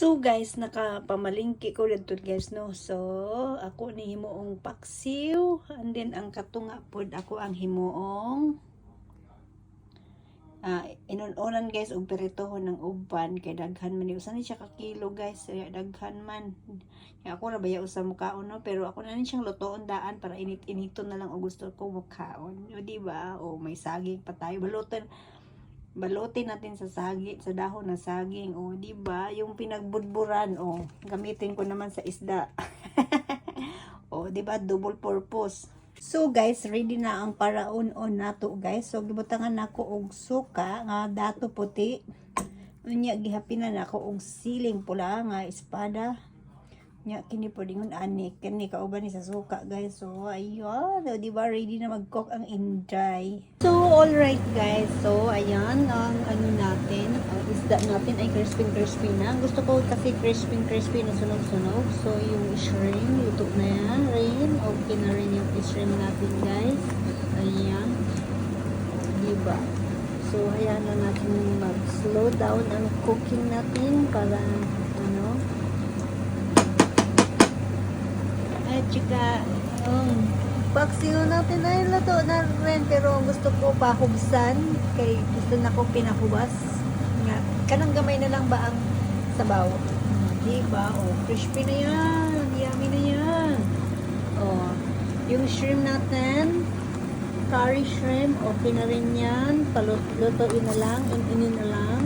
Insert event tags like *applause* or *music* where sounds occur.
So guys, nakapamalingki ko dito guys no. So ako ni himuong paksiw and then ang katunga pod ako ang himuong ah inununan guys og piritohon ng uban kay daghan man ni usa ni siya ka kilo guys kaya daghan man. Kaya ako na baya usa mukaon no pero ako na siyang lutoon daan para init-initon na lang og gusto ko mukaon. O di ba? O may saging pa tayo balutan balutin natin sa saging sa dahon ng saging. O di ba? Yung pinagbudburan o gamitin ko naman sa isda. *laughs* O di ba? Double purpose. So guys ready na ang paraon-on nato guys. So gibutangan nako og suka nga dato puti. Unya gihapinan nako og siling pula nga espada nya kini po dingon ani kini kauban ni sa suka guys. So ayun so, di ba ready na mag-cook ang inday so all right guys. So ayan ang ano natin. Ang isda natin ay crispy crispy na. Gusto ko kasi crispy crispy na sunog-sunog. So yung shrimp luto na yan. Rin okay na rin yung shrimp natin guys. Ayan. Di ba? So hayaan na natin mag slow down ang cooking natin para ano saka, um, paksiw natin ay lato na rin pero gusto ko pahubsan kay gusto na ko pinahubas nga kanang gamay na lang ba ang sabaw? Di ba? Oh crispy na yan yummy na yan. Oh yung shrimp natin curry shrimp okay na rin yan. Palutuin na lang ininin na lang